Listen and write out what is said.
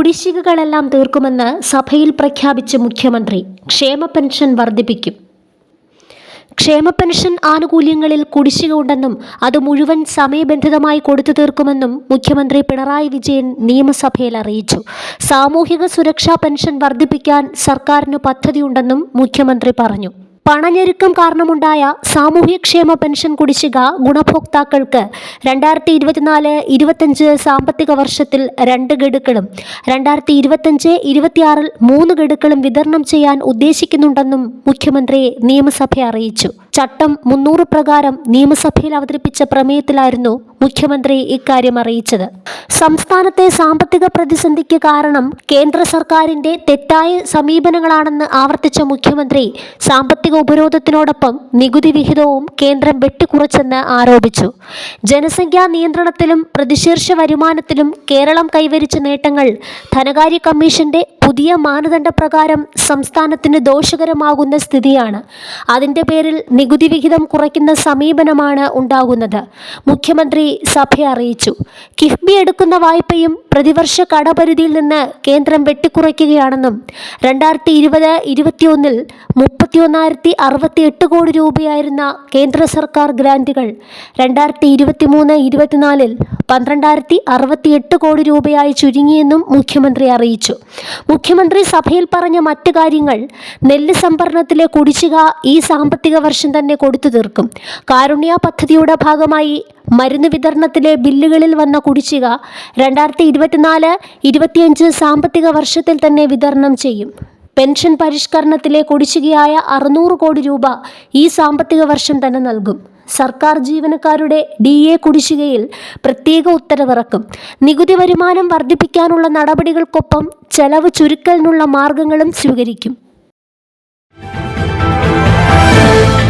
കുടിശ്ശികകളെല്ലാം തീർക്കുമെന്ന് സഭയിൽ പ്രഖ്യാപിച്ച മുഖ്യമന്ത്രി ക്ഷേമ പെൻഷൻ വർദ്ധിപ്പിക്കും. ക്ഷേമ പെൻഷൻ ആനുകൂല്യങ്ങളിൽ കുടിശ്ശിക ഉണ്ടെന്നും അത് മുഴുവൻ സമയബന്ധിതമായി കൊടുത്തു തീർക്കുമെന്നും മുഖ്യമന്ത്രി പിണറായി വിജയൻ നിയമസഭയിൽ അറിയിച്ചു. സാമൂഹിക സുരക്ഷാ പെൻഷൻ വർദ്ധിപ്പിക്കാൻ സർക്കാരിന് പദ്ധതിയുണ്ടെന്നും മുഖ്യമന്ത്രി പറഞ്ഞു. പണഞ്ഞെരുക്കം കാരണമുണ്ടായ സാമൂഹ്യക്ഷേമ പെൻഷൻ കുടിശ്ശിക ഗുണഭോക്താക്കൾക്ക് രണ്ടായിരത്തി ഇരുപത്തിനാല് ഇരുപത്തഞ്ച് സാമ്പത്തിക വർഷത്തിൽ രണ്ട് ഗഡുക്കളും രണ്ടായിരത്തി ഇരുപത്തഞ്ച് ഇരുപത്തിയാറിൽ മൂന്ന് ഗഡുക്കളും വിതരണം ചെയ്യാൻ ഉദ്ദേശിക്കുന്നുണ്ടെന്നും മുഖ്യമന്ത്രി നിയമസഭയെ അറിയിച്ചു. ചട്ടം മുന്നൂറ് പ്രകാരം നിയമസഭയിൽ അവതരിപ്പിച്ച പ്രമേയത്തിലായിരുന്നു മുഖ്യമന്ത്രി ഇക്കാര്യം അറിയിച്ചത്. സംസ്ഥാനത്തെ സാമ്പത്തിക പ്രതിസന്ധിക്ക് കാരണം കേന്ദ്ര സർക്കാരിന്റെ തെറ്റായ സമീപനങ്ങളാണെന്ന് ആവർത്തിച്ച മുഖ്യമന്ത്രി സാമ്പത്തിക ഉപരോധത്തിനോടൊപ്പം നികുതി വിഹിതവും കേന്ദ്രം വെട്ടിക്കുറച്ചെന്ന് ആരോപിച്ചു. ജനസംഖ്യാ നിയന്ത്രണത്തിലും പ്രതിശീർഷ വരുമാനത്തിലും കേരളം കൈവരിച്ച നേട്ടങ്ങൾ ധനകാര്യ കമ്മീഷന്റെ പുതിയ മാനദണ്ഡപ്രകാരം സംസ്ഥാനത്തിന് ദോഷകരമാകുന്ന സ്ഥിതിയാണ്. അതിന്റെ പേരിൽ നികുതി വിഹിതം കുറയ്ക്കുന്ന സമീപനമാണ് ഉണ്ടാകുന്നത്. മുഖ്യമന്ത്രി സഭയെ അറിയിച്ചു. കിഫ്ബി എടുക്കുന്ന വായ്പയും പ്രതിവർഷ കടപരിധിയിൽ നിന്ന് കേന്ദ്രം വെട്ടിക്കുറയ്ക്കുകയാണെന്നും രണ്ടായിരത്തി ഇരുപത് ഇരുപത്തിയൊന്നിൽ മുപ്പത്തിയൊന്നായിരത്തി അറുപത്തി എട്ട് കോടി രൂപയായിരുന്ന കേന്ദ്ര സർക്കാർ ഗ്രാന്റുകൾ രണ്ടായിരത്തി ഇരുപത്തി മൂന്ന് ഇരുപത്തിനാലിൽ പന്ത്രണ്ടായിരത്തി അറുപത്തി എട്ട് കോടി രൂപയായി ചുരുങ്ങിയെന്നും മുഖ്യമന്ത്രി അറിയിച്ചു. മുഖ്യമന്ത്രി സഭയിൽ പറഞ്ഞ മറ്റു കാര്യങ്ങൾ നെല്ല് സംഭരണത്തിലെ കുടിശ്ശിക ഈ സാമ്പത്തിക വർഷം തന്നെ കൊടുത്തു തീർക്കും. കാരുണ്യ പദ്ധതിയുടെ ഭാഗമായി മരുന്ന് വിതരണത്തിലെ ബില്ലുകളിൽ വന്ന കുടിശ്ശിക രണ്ടായിരത്തി ഇരുപത്തിനാല് ഇരുപത്തിയഞ്ച് സാമ്പത്തിക വർഷത്തിൽ തന്നെ വിതരണം ചെയ്യും. പെൻഷൻ പരിഷ്കരണത്തിലെ കുടിശ്ശികയായ അറുന്നൂറ് കോടി രൂപ ഈ സാമ്പത്തിക വർഷം തന്നെ നൽകും. സർക്കാർ ജീവനക്കാരുടെ ഡി എ കുടിശ്ശികയിൽ പ്രത്യേക ഉത്തരവിറക്കും. നികുതി വരുമാനം വർദ്ധിപ്പിക്കാനുള്ള നടപടികൾക്കൊപ്പം ചെലവ് ചുരുക്കലിനുള്ള മാർഗങ്ങളും സ്വീകരിക്കും.